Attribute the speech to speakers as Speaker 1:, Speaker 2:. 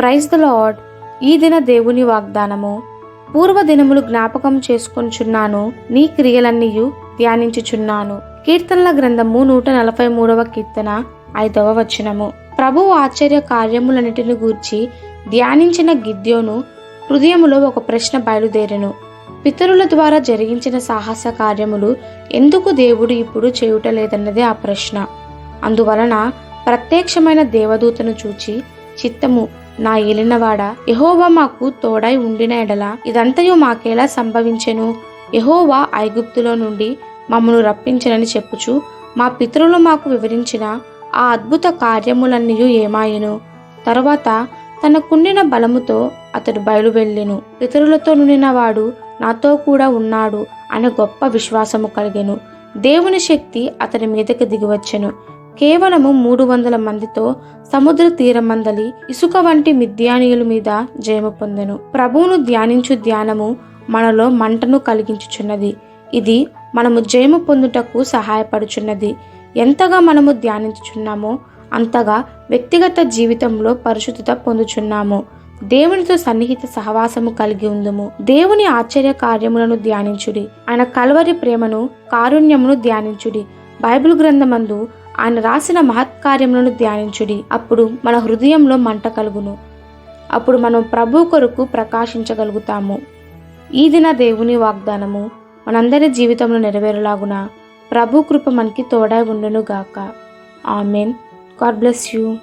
Speaker 1: Praise the lord ఈ దిన దేవుని వాగ్దానము. పూర్వదినములు జ్ఞాపకం చేసుకొనిచున్నాను నీ క్రియలన్నీయు ధ్యానించుచున్నాను. కీర్తనల గ్రంథము నూట నలభై మూడవ కీర్తన ఐదవ వచనము. ప్రభువు ఆశ్చర్య కార్యములన్నిటిని గూర్చి ధ్యానించిన గిద్యోను హృదయములో ఒక ప్రశ్న బయలుదేరెను. పితరుల ద్వారా జరిగించిన సాహస కార్యములు ఎందుకు దేవుడు ఇప్పుడు చేయుటలేదన్నదే ఆ ప్రశ్న. అందువలన ప్రత్యక్షమైన దేవదూతను చూచి చిత్తము నా ఏలినవాడ యహోవా మాకు తోడై ఉండిన ఎడల ఇదంతయు మాకేలా సంభవించెను? యహోవా ఐగుప్తులో నుండి మమ్మను రప్పించనని చెప్పుచు మా పితరులు మాకు వివరించిన ఆ అద్భుత కార్యములన్నీ ఏమాయెను? తరువాత తనకుండిన బలముతో అతడు బయలువెళ్ళెను. పితరులతో నుండిన వాడు నాతో కూడా ఉన్నాడు అనే గొప్ప విశ్వాసము కలిగెను. దేవుని శక్తి అతని మీదకి దిగివచ్చెను. కేవలము మూడు వందల మందితో సముద్ర తీరమందలి ఇసుక వంటి మిద్యానీయుల మీద జయము పొందెను. ప్రభువును ధ్యానించు ధ్యానము మనలో మంటను కలిగించుచున్నది. ఇది మనము జయము పొందుటకు సహాయపడుచున్నది. ఎంతగా మనము ధ్యానించుచున్నామో అంతగా వ్యక్తిగత జీవితంలో పరిశుద్ధత పొందుచున్నాము. దేవునితో సన్నిహిత సహవాసము కలిగి ఉందము. దేవుని ఆశ్చర్య కార్యములను ధ్యానించుడి. ఆయన కలవరి ప్రేమను కారుణ్యమును ధ్యానించుడి. బైబిల్ గ్రంథమందు ఆయన రాసిన మహత్కార్యములను ధ్యానించుడి. అప్పుడు మన హృదయంలో మంట కలుగును. అప్పుడు మనం ప్రభు కొరకు ప్రకాశించగలుగుతాము. ఈ దిన దేవుని వాగ్దానము మనందరి జీవితంలో నెరవేరులాగున. ప్రభు కృప మనకి తోడై ఉండును గాక ఆమెన్. God bless you.